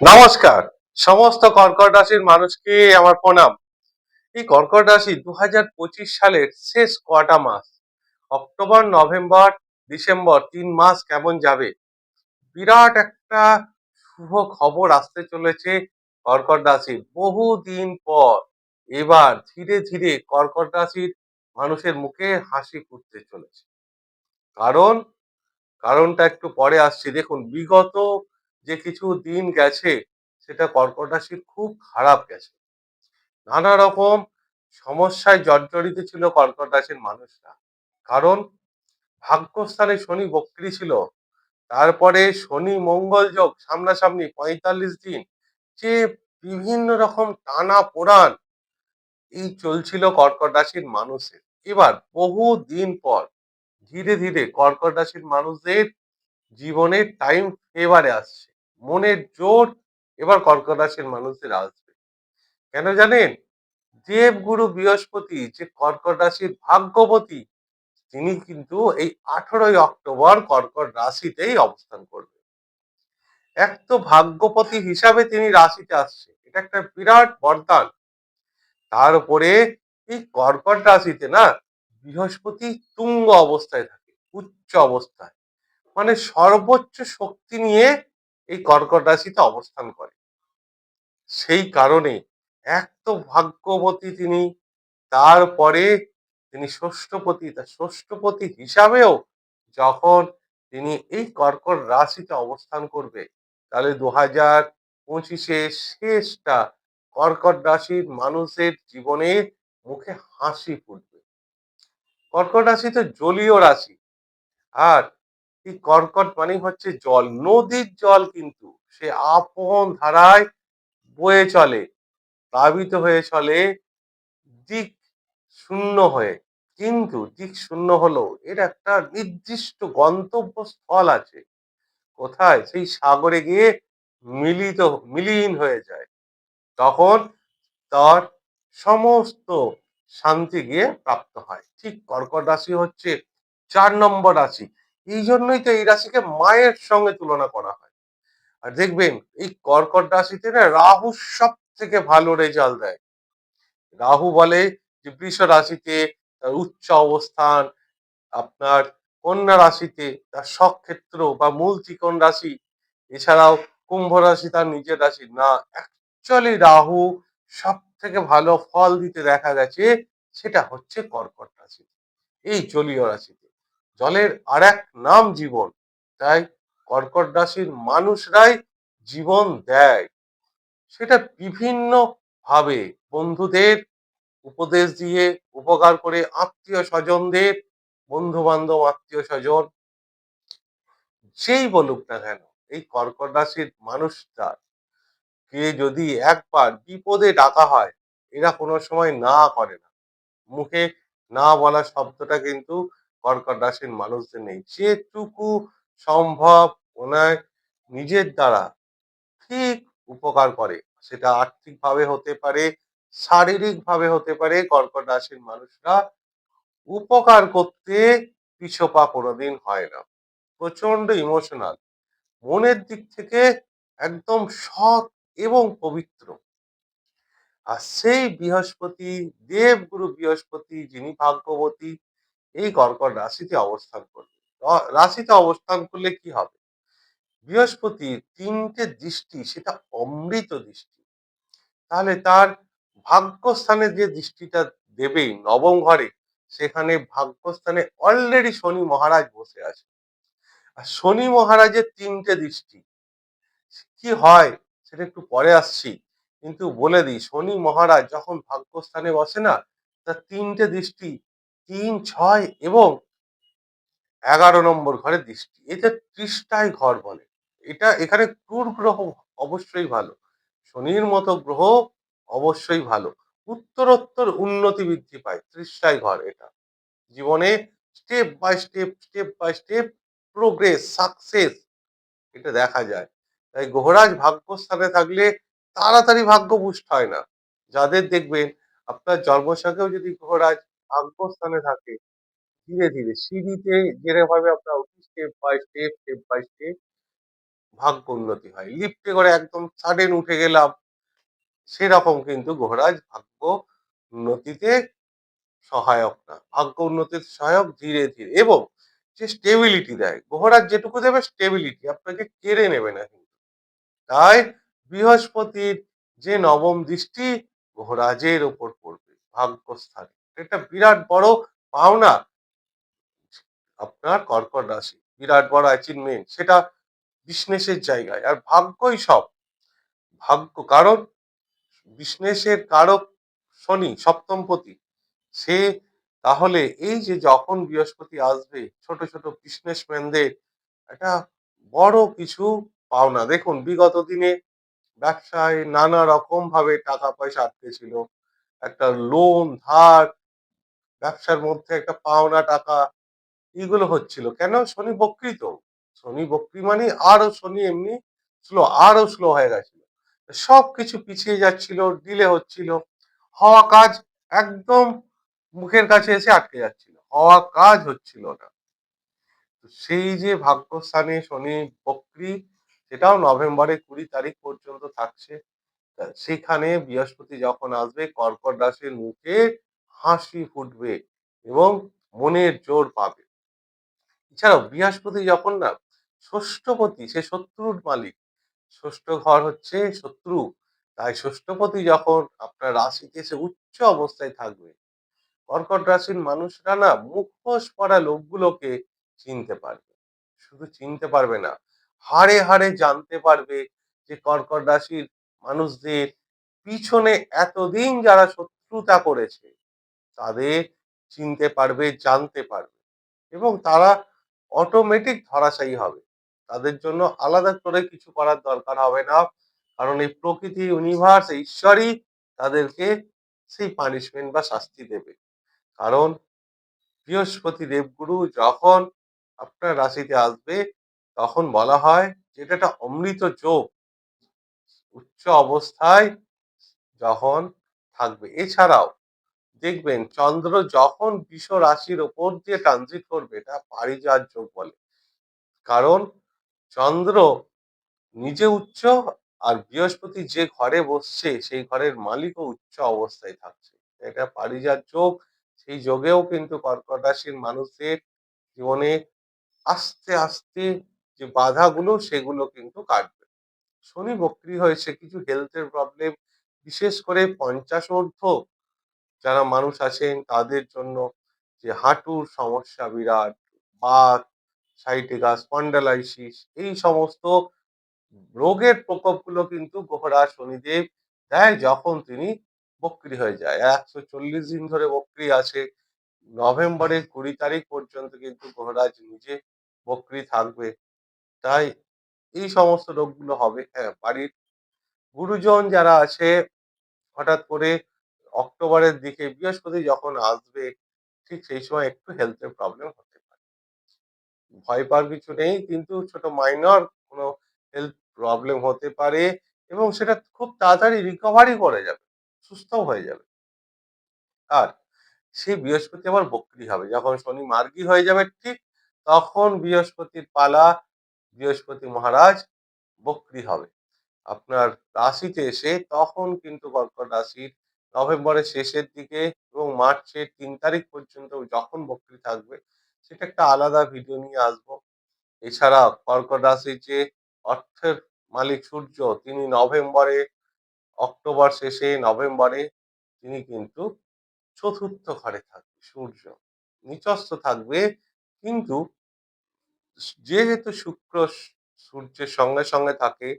নমস্কার। সমস্ত কর্কট রাশির মানুষকে আমার প্রণাম। এই কর্কট রাশি দু সালের শেষ কটা মাস? অক্টোবর, নভেম্বর, ডিসেম্বর তিন মাস কেমন যাবে? বিরাট একটা শুভ খবর আসতে চলেছে কর্কট রাশির বহুদিন পর। এবার ধীরে ধীরে কর্কট রাশির মানুষের মুখে হাসি ফুটতে চলেছে। কারণ? কারণটা একটু পরে আসছে। দেখুন, বিগত যে কিছু দিন গেছে, সেটা কর্কট রাশির খুব খারাপ গেছে। নানা রকম সমস্যায় জর্জরিত ছিল কর্কট রাশির মানুষরা। কারণ ভাগ্যস্থানে শনি বক্রি ছিল। তারপরে শনি মঙ্গল যোগ সামনাসামনি পঁয়তাল্লিশ দিন, যে বিভিন্ন রকম টানা পোড়ান, এই চলছিল কর্কট রাশির মানুষের। এবার বহু দিন পর ধীরে ধীরে কর্কট রাশির মানুষদের জীবনের টাইম এবারে আসছে। মনের জোর এবার কর্কট রাশির মানুষদের আসবে। কেন জানেন? দেবগুরু বৃহস্পতি যে কর্কট রাশির তিনি কিন্তু এই আঠারোই অক্টোবর কর্কট রাশিতেই অবস্থান করবে। এক তো ভাগ্যপতি হিসাবে তিনি রাশিতে আসছে, এটা একটা বিরাট বরদান। তার উপরে এই কর্কট রাশিতে না বৃহস্পতি তুঙ্গ অবস্থায় থাকে, উচ্চ অবস্থায়। মানে সর্বোচ্চ শক্তি নিয়ে এই কর্কট রাশিতে অবস্থান করে। সেই কারণে এক তো ভাগ্যবতী তিনি, তারপরে তিনি ষষ্ঠপতি, তা ষষ্ঠপতি হিসাবেও যখন তিনি এই কর্কট রাশিতে অবস্থান করবে, তাহলে দু হাজার পঁচিশে শেষটা কর্কট রাশির মানুষের জীবনে মুখে হাসি ফুটবে। কর্কট রাশি তো জলীয় রাশি। আর এই কর্কট মানে হচ্ছে জল। নদীর জল কিন্তু সে আপন ধারায় বয়ে চলে, প্লাবিত হয়ে চলে, দিক শূন্য হয়ে। কিন্তু দিক শূন্য হলো এর একটা নির্দিষ্ট গন্তব্য স্থল আছে। কোথায়? সেই সাগরে গিয়ে মিলিত, মিলিন হয়ে যায়। তখন তার সমস্ত শান্তি গিয়ে প্রাপ্ত হয়। ঠিক কর্কট রাশি হচ্ছে চার নম্বর রাশি। এই জন্যই তো এই রাশিকে মায়ের সঙ্গে তুলনা করা হয়। আর দেখবেন, এই কর্কট রাশিতে না রাহু সব থেকে ভালো রেজাল্ট দেয়। রাহু বলে যে বৃষ রাশিতে তার উচ্চ অবস্থান, আপনার কন্যা রাশিতে তার সক্ষেত্র বা মূল ত্রিকোণ রাশি, এছাড়াও কুম্ভ রাশি তার নিজের রাশি না অ্যাকচুয়ালি রাহু সব থেকে ভালো ফল দিতে দেখা গেছে, সেটা হচ্ছে কর্কট রাশি। এই জলীয় রাশিতে জলের আর এক নাম জীবন। তাই কর্কট রাশির মানুষরাই জীবন দেয়। সেটা বিভিন্ন ভাবে বন্ধুদের উপদেশ দিয়ে উপকার করে আত্মীয় স্বজনদের বন্ধু বান্ধব আত্মীয় স্বজন যেই বলুক না কেন, এই কর্কট রাশির মানুষটা কে যদি একবার বিপদে ডাকা হয়, এরা কোনো সময় না করে না। মুখে না বলা শব্দটা কিন্তু কর্কট রাশির মানুষদের নেই। যেটুকু সম্ভব ওনার নিজের দ্বারা ঠিক উপকার করে। সেটা আর্থিকভাবে হতে পারে, শারীরিকভাবে হতে পারে কর্কট রাশির মানুষরা উপকার করতে পিছপা কোনোদিন হয় না। প্রচণ্ড ইমোশনাল মনের দিক থেকে একদম সৎ এবং পবিত্র। আর সেই বৃহস্পতি, দেবগুরু বৃহস্পতি যিনি ভাগ্যবতী এই কর্কট রাশিতে অবস্থান করবে। রাশিতে অবস্থান করলে কি হবে? বৃহস্পতির তিনটে দৃষ্টি, সেটা অমৃত দৃষ্টি। তাহলে তার ভাগ্যস্থানে যে দৃষ্টিটা দেবে নবম ঘরে, সেখানে ভাগ্যস্থানে অলরেডি শনি মহারাজ বসে আছে। আর শনি মহারাজের তিনটে দৃষ্টি, কি হয় সেটা একটু পরে আসছি, কিন্তু বলে দিই, শনি মহারাজ যখন ভাগ্যস্থানে বসে না, তার তিনটে দৃষ্টি তিন, ছয় এবং এগারো নম্বর ঘরে দৃষ্টি। এটা ত্রিশটায় ঘর বলে। এটা এখানে ক্রুর গ্রহ অবশ্যই ভালো। শনির মতো গ্রহ অবশ্যই ভালো। উত্তরোত্তর উন্নতি বৃদ্ধি পায়। ত্রিশটায় ঘর এটা। জীবনে step by step step by step progress success এটা দেখা যায়। তাই গ্রহরাজ ভাগ্যস্থানে থাকলে তাড়াতাড়ি ভাগ্য পুষ্ট হয় না। যাদের দেখবেন আপনার জন্মসাকেও যদি গ্রহরাজ ভাগ্যস্থানে থাকে। ধীরে ধীরে সিঁড়িতে যেভাবে আপনার step by step step by step ভাগ্য উন্নতি হয়। লিফটে করে একদম সাডেন উঠে গেলাম, সেরকম কিন্তু ঘোড়াজ ভাগ্য উন্নতিতে সহায়ক না। ভাগ্য উন্নতির সহায়ক ধীরে ধীরে এবং যে স্টেবিলিটি দেয় ঘোড়ার যেটুকু দেবে স্টেবিলিটি আপনাকে কেড়ে নেবে না কিন্তু। তাই বৃহস্পতির যে নবম দৃষ্টি ঘোড়াজের ওপর পড়বে ভাগ্যস্থানে। এটা বিরাট বড় পাওনা। আপনার কর্কট রাশি, বিরাট বড় অ্যাচিভমেন্ট সেটা বিজনেসের জায়গায়। আর ভাগ্যই সব। ভাগ্য কারণ বিজনেসের কারক শনি সপ্তমপতি সে তাহলে এই যে যখন বৃহস্পতি আসবে, ছোট ছোট বিজনেসম্যানদের একটা বড় কিছু পাওনা। দেখুন, বিগত দিনে ব্যবসায় নানা রকম ভাবে টাকা পয়সা আটকে ছিল। একটা লোন ধার ব্যবসার মধ্যে একটা পাওনা টাকা, এগুলো হচ্ছিল। কেন? শনি বক্রি তো। শনি বক্রি মানে আরও শনি এমনি স্লো আরও স্লো হয়ে গেছিল। সব কিছু পিছিয়ে যাচ্ছিল ডিলে হচ্ছিল। হওয়া কাজ একদম মুখের কাছে এসে আটকে যাচ্ছিল। হওয়া কাজ হচ্ছিল না। তো সেই যে ভাগ্যস্থানে শনি বক্রি, সেটাও নভেম্বরের কুড়ি তারিখ পর্যন্ত থাকছে। সেখানে বৃহস্পতি যখন আসবে, কর্কট রাশির মুখে হাসি ফুটবে এবং মনের জোর পাবে। এছাড়াও বৃহস্পতি যখন না ষষ্ঠপতি, সে শত্রুর মালিক। ষষ্ঠ ঘর হচ্ছে শত্রু। তাই ষষ্ঠপতি যখন আপনার রাশিতে সে উচ্চ অবস্থায় থাকবে, কর্কট রাশির মানুষরা না মুখোশ পরা লোকগুলোকে চিনতে পারবে। শুধু চিনতে পারবে না, হাড়ে হাড়ে জানতে পারবে যে কর্কট রাশির মানুষদের পিছনে এতদিন যারা শত্রুতা করেছে তাদের চিনতে পারবে, জানতে পারবে এবং তারা অটোমেটিক ধরাশায়ী হবে। তাদের জন্য আলাদা করে কিছু করার দরকার হবে না। কারণ এই প্রকৃতি ইউনিভার্স ঈশ্বরই তাদেরকে সেই পানিশমেন্ট বা শাস্তি দেবে। কারণ বৃহস্পতি দেবগুরু যখন আপনার রাশিতে আসবে, তখন বলা হয় যে এটা একটা অমৃত যোগ। উচ্চ অবস্থায় যখন থাকবে। এছাড়াও দেখবেন চন্দ্র যখন বিষ রাশির ওপর দিয়ে ট্রানজিট করবে, এটা পারিজাত যোগ বলে। কারণ চন্দ্র নিজে উচ্চ আর বৃহস্পতি যে ঘরে বসছে, সেই ঘরের মালিকও উচ্চ অবস্থায় থাকছে। এটা পারিজাত যোগ। সেই যোগেও কিন্তু কর্কট রাশির মানুষদের জীবনে আস্তে আস্তে যে বাধাগুলো, সেগুলো কিন্তু কাটবে। শনি বক্রি হয়েছে, কিছু হেলথের প্রবলেম বিশেষ করে পঞ্চাশ ঊর্ধ্ব যারা মানুষ আছেন তাদের জন্য যে হাঁটুর সমস্যা বিরাট বাত সাইটিকা স্পন্ডালাইসিস এই সমস্ত রোগের প্রকোপগুলো কিন্তু গোহরা শনিদেব দেয় যখন তিনি বক্রি হয়ে যায়। একশো চল্লিশ দিন ধরে বক্রি আছে। নভেম্বরের কুড়ি তারিখ পর্যন্ত কিন্তু গোহরাজ নিজে বক্রি থাকবে। তাই এই সমস্ত রোগগুলো হবে। হ্যাঁ বাড়ির গুরুজন যারা আছে, হঠাৎ করে অক্টোবরের দিকে বৃহস্পতি যখন আসবে, ঠিক সেই সময় একটু হেলথের প্রবলেম হতে পারে। ভয় পাওয়ার কিছু নেই, কিন্তু ছোট মাইনর কোনো হেলথ প্রবলেম হতে পারে এবং সেটা খুব তাড়াতাড়ি রিকভারি করে যাবে, সুস্থও হয়ে যাবে। আর সেই বৃহস্পতি আবার বক্রি হবে, যখন শনি মার্গী হয়ে যাবে ঠিক তখন বৃহস্পতির পালা, বৃহস্পতি মহারাজ বক্রি হবে। আপনার রাশিতে এসে তখন কিন্তু কর্কট রাশির নভেম্বরের শেষের দিকে এবং মার্চের তিন তারিখ পর্যন্ত যখন বক্রি থাকবে, সেটা একটা আলাদা ভিডিও নিয়ে আসব। এছাড়া কর্কট রাশির যে অর্থের মালিক সূর্য, তিনি নভেম্বরে, অক্টোবর শেষে নভেম্বরে তিনি কিন্তু চতুর্থ ঘরে থাকবে সূর্য। নিচস্থ থাকবে, কিন্তু যেহেতু শুক্র সূর্যের সঙ্গে সঙ্গে থাকে,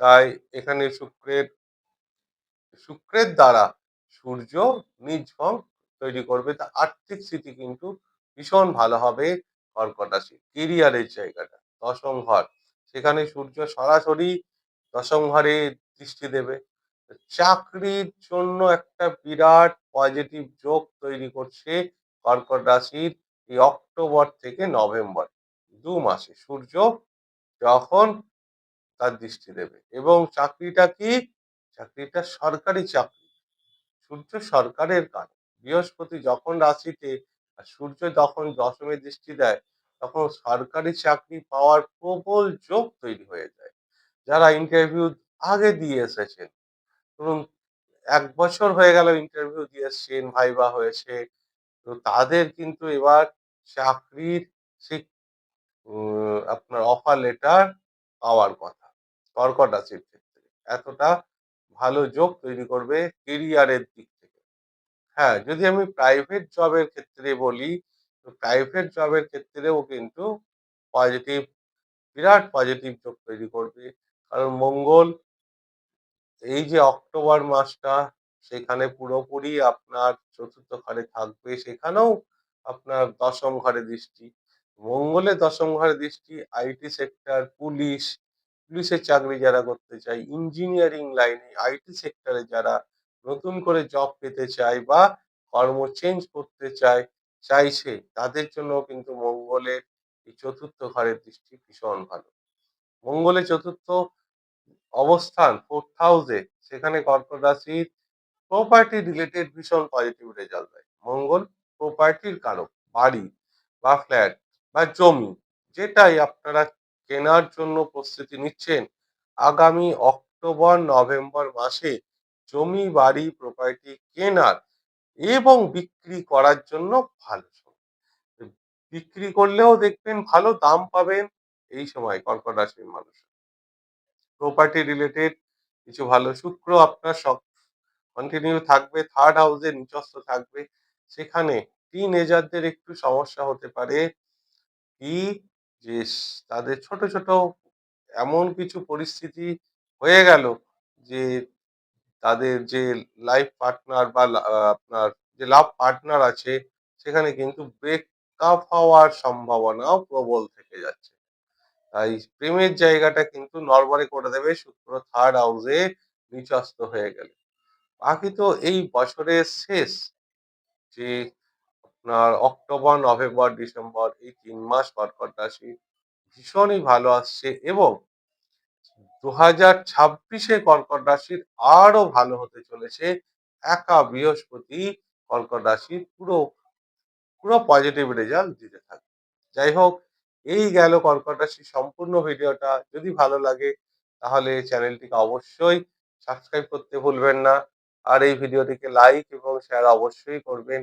তাই এখানে শুক্রের শুক্রের দ্বারা সূর্য নিজ তৈরি করবে। তা আর্থিক স্থিতি কিন্তু ভীষণ ভালো হবে কর্কট রাশি। কেরিয়ারের জায়গাটা, দশম ঘর। সেখানে সূর্য সরাসরি দশম ঘরে দৃষ্টি দেবে। চাকরির জন্য একটা বিরাট পজিটিভ যোগ তৈরি করছে কর্কট রাশির এই অক্টোবর থেকে নভেম্বর, দু মাসে। সূর্য যখন তার দৃষ্টি দেবে এবং চাকরিটা কি? চাকরিটা সরকারি চাকরি। সূর্য সরকারের কাজ বৃহস্পতি যখন রাশিতে আর সূর্য যখন দশমে দৃষ্টি দেয়, তখন সরকারি চাকরি পাওয়ার প্রবল যোগ তৈরি হয়ে যায়, যারা ইন্টারভিউ আগে দিয়ে এসেছেন। ধরুন, এক বছর হয়ে গেল ইন্টারভিউ দিয়ে এসছেন ভাইবা হয়েছে, তো তাদের কিন্তু এবার চাকরির আপনার অফার লেটার পাওয়ার কথা, কর্কট রাশির ক্ষেত্রে। এতটা ভালো যোগ তৈরি করবে কেরিয়ারের দিক থেকে। হ্যাঁ যদি আমি প্রাইভেট জবের ক্ষেত্রে বলি, তো প্রাইভেট জবের ক্ষেত্রেও কিন্তু পজিটিভ বিরাট পজিটিভ যোগ তৈরি করবে। কারণ মঙ্গল, এই যে অক্টোবর মাসটা, সেখানে পুরোপুরি আপনার চতুর্থ ঘরে থাকবে, সেখানেও আপনার দশম ঘরে দৃষ্টি। মঙ্গলের দশম ঘরে দৃষ্টি আইটি সেক্টর পুলিশ পুলিশের চাকরি যারা করতে চায় ইঞ্জিনিয়ারিং লাইনে আইটি সেক্টরে যারা নতুন করে জব পেতে চায় বা কর্ম চেঞ্জ করতে চায়, চাইছে, তাদের জন্য কিন্তু মঙ্গলের এই চতুর্থ ঘরের দৃষ্টি ভীষণ ভালো। মঙ্গলের চতুর্থ অবস্থান ফোর্থ হাউসে সেখানে কর্কট রাশির প্রপার্টি রিলেটেড ভীষণ পজিটিভ রেজাল্ট দেয়। মঙ্গল প্রপার্টির কারক, বাড়ি বা ফ্ল্যাট বা জমি, যেটাই আপনারা কেনার জন্য প্রস্তুতি নিচ্ছেন আগামী অক্টোবর, নভেম্বর মাসে জমি, বাড়ি প্রপার্টি কেনার এবং বিক্রি করার জন্য ভালো বিক্রি করলেও দেখবেন ভালো দাম পাবেন এই সময় কর্কট রাশির মানুষ। প্রপার্টি রিলেটেড কিছু ভালো শুক্র আপনার সব কন্টিনিউ থাকবে থার্ড হাউসে নিচস্থ থাকবে। সেখানে টিন এজারদের একটু সমস্যা হতে পারে। কি যে তাদের ছোট ছোট এমন কিছু পরিস্থিতি হয়ে গেল যে তাদের যে লাইফ পার্টনার বা আপনার যে লাভ পার্টনার আছে, সেখানে কিন্তু ব্রেকআপ হওয়ার সম্ভাবনাও প্রবল থেকে যাচ্ছে। তাই প্রেমের জায়গাটা কিন্তু নড়বড়ে করে দেবে, শুক্র থার্ড হাউসে নিচস্ত হয়ে গেলে। বাকি তো এই বছরের শেষ যে আপনার অক্টোবর, নভেম্বর, ডিসেম্বর এই তিন মাস কর্কট রাশি ভীষণই ভালো আসছে এবং দু হাজার ছাব্বিশে কর্কট রাশির আরও ভালো হতে চলেছে। একা বৃহস্পতি কর্কট রাশির পুরো পুরো পজিটিভ রেজাল্ট দিতে থাকবে। যাই হোক, এই গেল কর্কট রাশির সম্পূর্ণ ভিডিওটা। যদি ভালো লাগে, তাহলে চ্যানেলটিকে অবশ্যই সাবস্ক্রাইব করতে ভুলবেন না। আর এই ভিডিওটিকে লাইক এবং শেয়ার অবশ্যই করবেন।